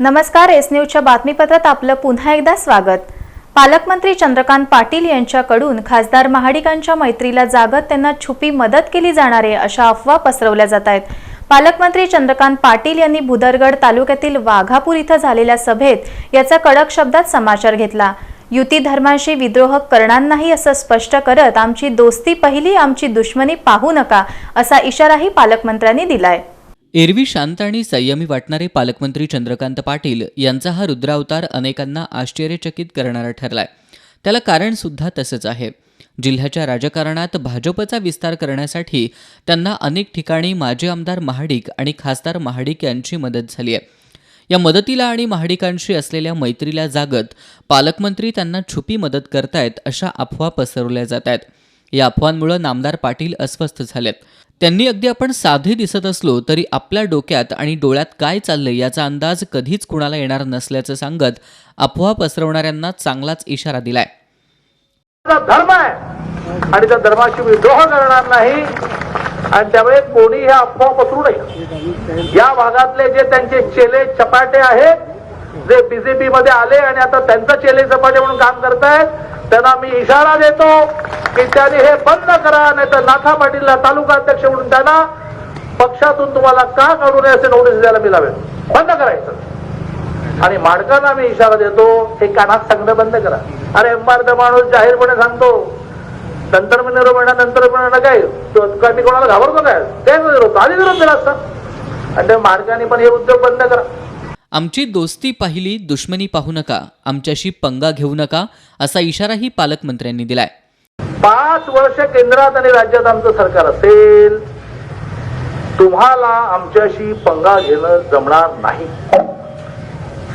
नमस्कार एस न्यूजच्या बातमीपत्रात आपलं पुन्हा एकदा स्वागत. पालकमंत्री चंद्रकांत पाटील यांच्याकडून खासदार महाडिकांच्या मैत्रीला जागत त्यांना छुपी मदत केली जाणार आहे अशा अफवा पसरवल्या जात आहेत. पालकमंत्री चंद्रकांत पाटील यांनी भुदरगड तालुक्यातील वाघापूर इथं झालेल्या सभेत याचा कडक शब्दात समाचार घेतला. युती धर्माशी विद्रोह करणार नाही असं स्पष्ट करत आमची दोस्ती पहिली आमची दुश्मनी पाहू नका असा इशाराही पालकमंत्र्यांनी दिलाय. एरवी शांत आणि संयमी वाटणारे पालकमंत्री चंद्रकांत पाटील यांचा हा रुद्रावतार अनेकांना आश्चर्यचकित करणारा ठरलाय. त्याला कारण सुद्धा तसंच आहे. जिल्ह्याच्या राजकारणात भाजपचा विस्तार करण्यासाठी त्यांना अनेक ठिकाणी माजी आमदार महाडिक आणि खासदार महाडिक यांची मदत झाली आहे. या मदतीला आणि महाडिकांशी असलेल्या मैत्रीला जागत पालकमंत्री त्यांना छुपी मदत करतायत अशा अफवा पसरवल्या जात आहेत. या अफवांमुळे नामदार पाटील अस्वस्थ झालेत. त्यांनी अगदी आपण साधे दिसत असलो तरी आपल्या डोक्यात आणि डोळ्यात काय चाललंय याचा अंदाज कधीच कुणाला येणार नसल्याचं सांगत अफवा पसरवणाऱ्यांना चांगलाच इशारा दिलाय. धर्म आहे. आणि त्या धर्माशी विद्रोह करणार नाही. आणि त्यामुळे कोणी हे अफवा पसरू नये. या भागातले जे त्यांचे चेले चपाटे आहेत जे बीजेपी मध्ये आले आणि आता त्यांचं चेले चपाटे म्हणून काम करतायत त्यांना मी इशारा देतो. त्यांनी हे बंद करा नाही तर नाथा पाटीलला तालुका अध्यक्ष म्हणून त्यांना पक्षातून तुम्हाला का काढू नये असे नोटीस द्यायला मी लावेल बंद करायचं. आणि माडकांना मी इशारा देतो हे कानात सांगणं बंद करा. अरे एंबार माणूस जाहीरपणे सांगतो नंतर मी निरोप येणार नंतर पण काय तो- काय मी कोणाला घाबरतो काय? ते विरोध आधी विरोध दिला असता. आणि त्या माडकांनी पण हे उद्योग बंद करा. आमची दोस्ती पाहिली दुश्मनी पाहू नका आमच्याशी पंगा घेऊ नका असा इशाराही पालकमंत्र्यांनी दिलाय. पाच वर्ष केंद्रात आणि राज्यात आमचं सरकार असेल तुम्हाला आमच्याशी पंगा घेणं जमणार नाही.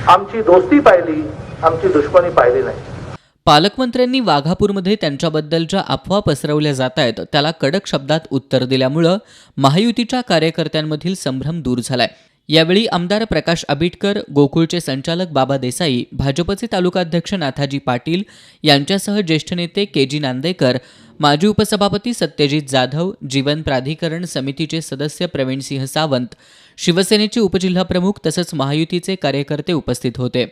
आमची दोस्ती पाहिली आमची दुश्मनी पाहिली नाही. पालकमंत्र्यांनी वाघापूरमध्ये त्यांच्याबद्दलच्या अफवा पसरवल्या जात आहेत त्याला कडक शब्दात उत्तर दिल्यामुळं महायुतीच्या कार्यकर्त्यांमधील संभ्रम दूर झालाय. यावेळी आमदार प्रकाश आबिटकर गोकुळचे संचालक बाबा देसाई भाजपचे तालुकाध्यक्ष नाथाजी पाटील यांच्यासह ज्येष्ठ नेते के जी नांदेकर माजी उपसभापती सत्यजित जाधव जीवन प्राधिकरण समितीचे सदस्य प्रवीणसिंह सावंत शिवसेनेचे उपजिल्हाप्रमुख तसंच महायुतीचे कार्यकर्ते उपस्थित होते.